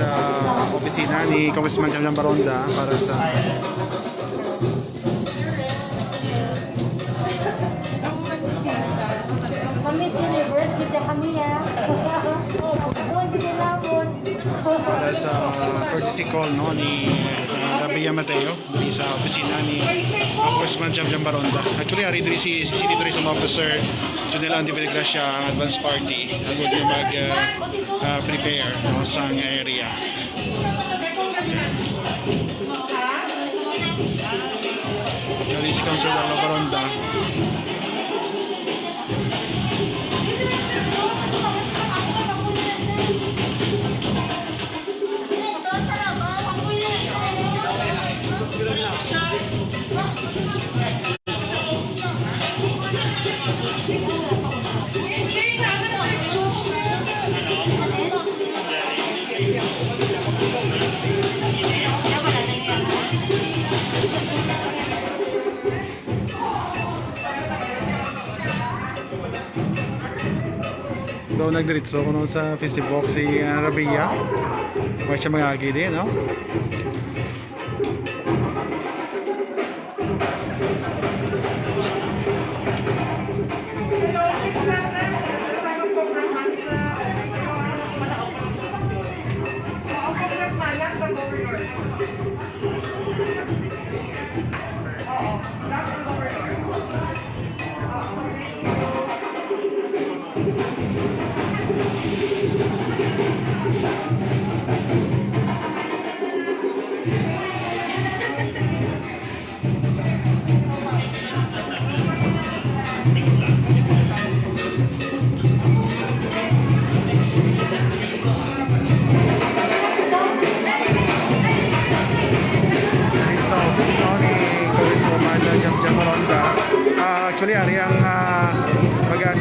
sa opisina ni Congressman Jamlan Baronda para sa Miss Universe, kita kami ya. Oh, naman. para sa courtesy call no ni Rabia Mateo di sa opisina ni Congressman Jamlan Baronda. Actually, ari diri si si City Tourism Officer Junela Antivirgracia ang advance party ang good yung mag uh, uh, prepare no, sa area. Actually, si Councilor Baronda daw nagdiritso ko noon sa festival si uh, Rabia. Huwag siya magagi din, no?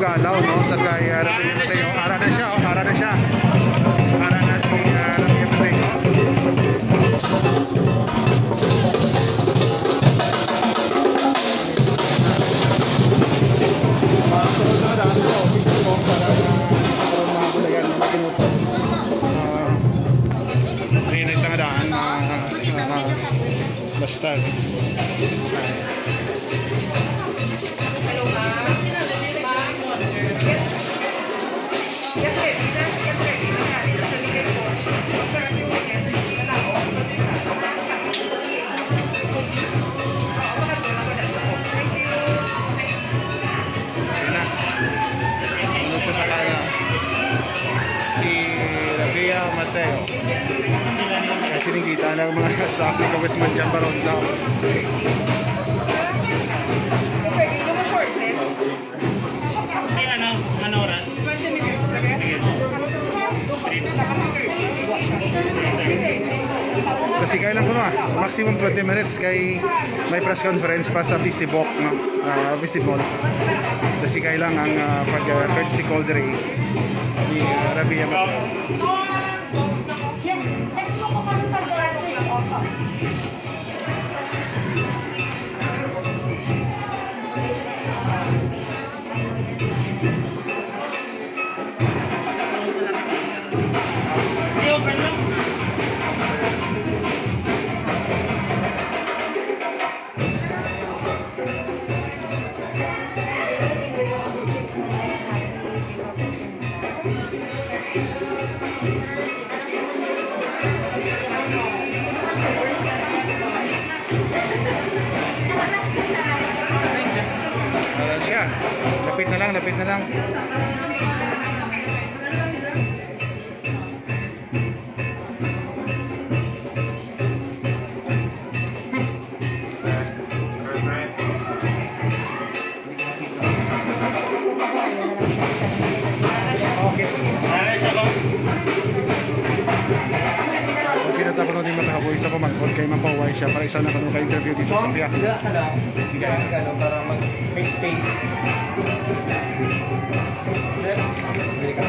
Mag-asugalaw no, sa kay uh, Mateo. Ara na siya, oh, ara na siya. Ara na si uh, Rabia Mateo. Makasunod Nakita ng mga staff ni. Ay, ano, ano oras? Kasi kailan ko na, maximum 20 minutes kay may press conference pa sa festival, no? Ah, festival. Kasi kailan ang ah, pag uh, call ni uh, Rabia Thank you. Lapit na lang, lapit na lang. Tapos natin matahaboy sa pamangkot kay Mapaway siya para isa na kami ka-interview dito sa Pia. Sige. Ano, para mag may space. Bili ka.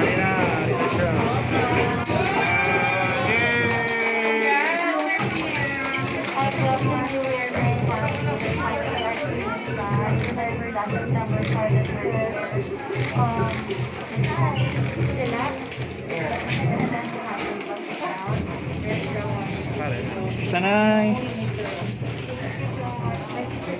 Ari na, dito siya. Um. Sanay. My sister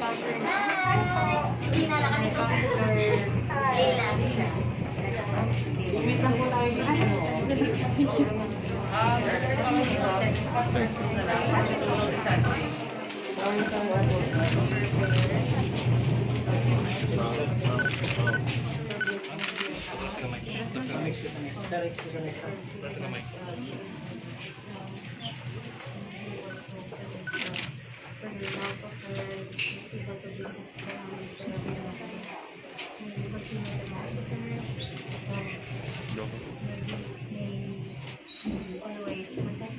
always protect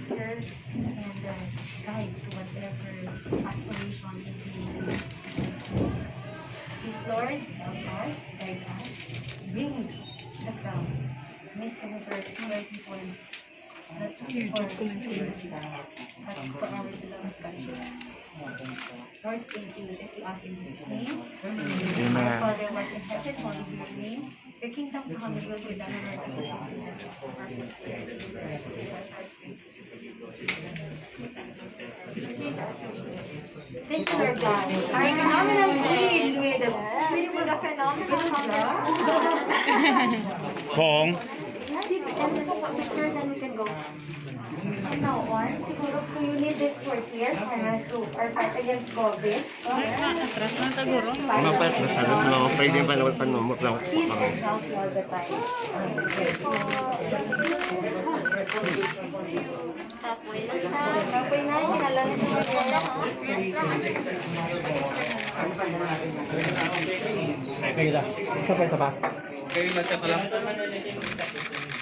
Lord, help us, guide us, Lord, thank you. This we ask in Jesus' name. Our Father, who art in heaven, hallowed be your name. Your kingdom come, your will be done on earth as it is in heaven. Thank you, Lord God. Our phenomenal queen with a with a phenomenal congress. Kong. Sit and picture, then we can go. Now on, siguro kung you need this for here para so our fight against COVID. Mapat na sa no, pwede ba naman panumot lang. Keep and healthy all the time. Kapoy na sa, kapoy na, kinalala niyo na Okay lang. Isa pa, isa pa. Dasalan siya kayo, kilala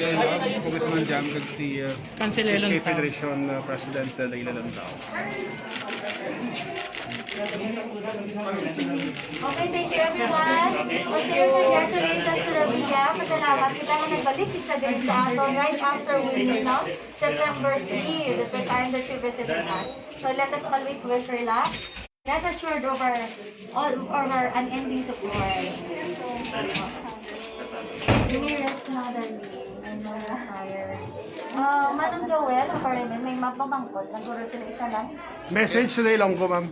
Congressman Jam kag si uh, lang tao. Federation uh, President uh, Leila Lantao. Okay, thank you everyone. Okay, congratulations to Rabia. Pasalamat kita nga nagbalik siya din sa ato right after we no? September 3, the time that she visited us. So let us always wish her luck. Rest assured of our, all of our unending support. Nearest na dali. May mga Joel, may mapamangkot. Naguro sila isa lang. Message today lang ko, ma'am.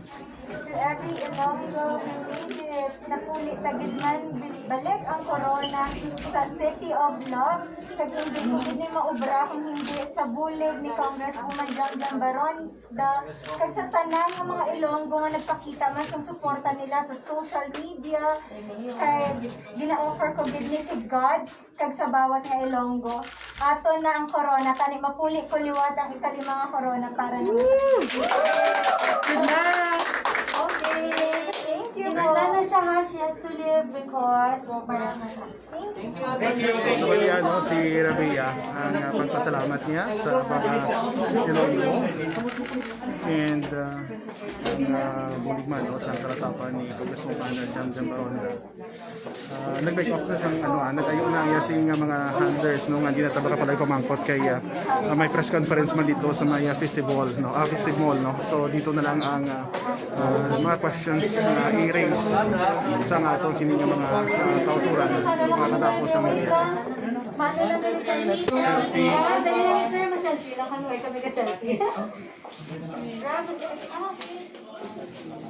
Abby, Ilonggo, Pinigit, napuli sa gitnan, balik ang corona sa City of Love. Kag hindi ko hindi maubra kung hindi sa bulig ni Congresswoman Jam Jam Baron. Da, kag sa tanan ng mga Ilonggo nga nagpakita man kung suporta nila sa social media. Kag gina-offer ko gid ni kay God kag sa bawat nga Ilonggo. Ato na ang corona, tani mapuli ko liwat ang ikalimang corona para na. Good luck! Thank you. Pinagla na siya ha, she has to live because para Thank you. Actually, ano, si Rabia, ang uh, pagpasalamat niya sa mga Ilonggo and uh, ang uh, buligman no, sa karatapan ni Congresswoman uh, Jam Jam Baronda. Uh, nag-make off na sa ano, ah, nag-ayo na iya sing uh, mga handlers no, nga di na tabaka pala pamangkot kay uh, uh, may press conference man dito sa may uh, festival, no, ah, festival, no. So dito na lang ang uh, uh, mga questions na i-raise sa nga atong sini nga mga uh, kauturan mga katapos sa mga. Selfie. Sir, ma-selfie lang kami. Kami ka-selfie. Grabe. Ah, okay.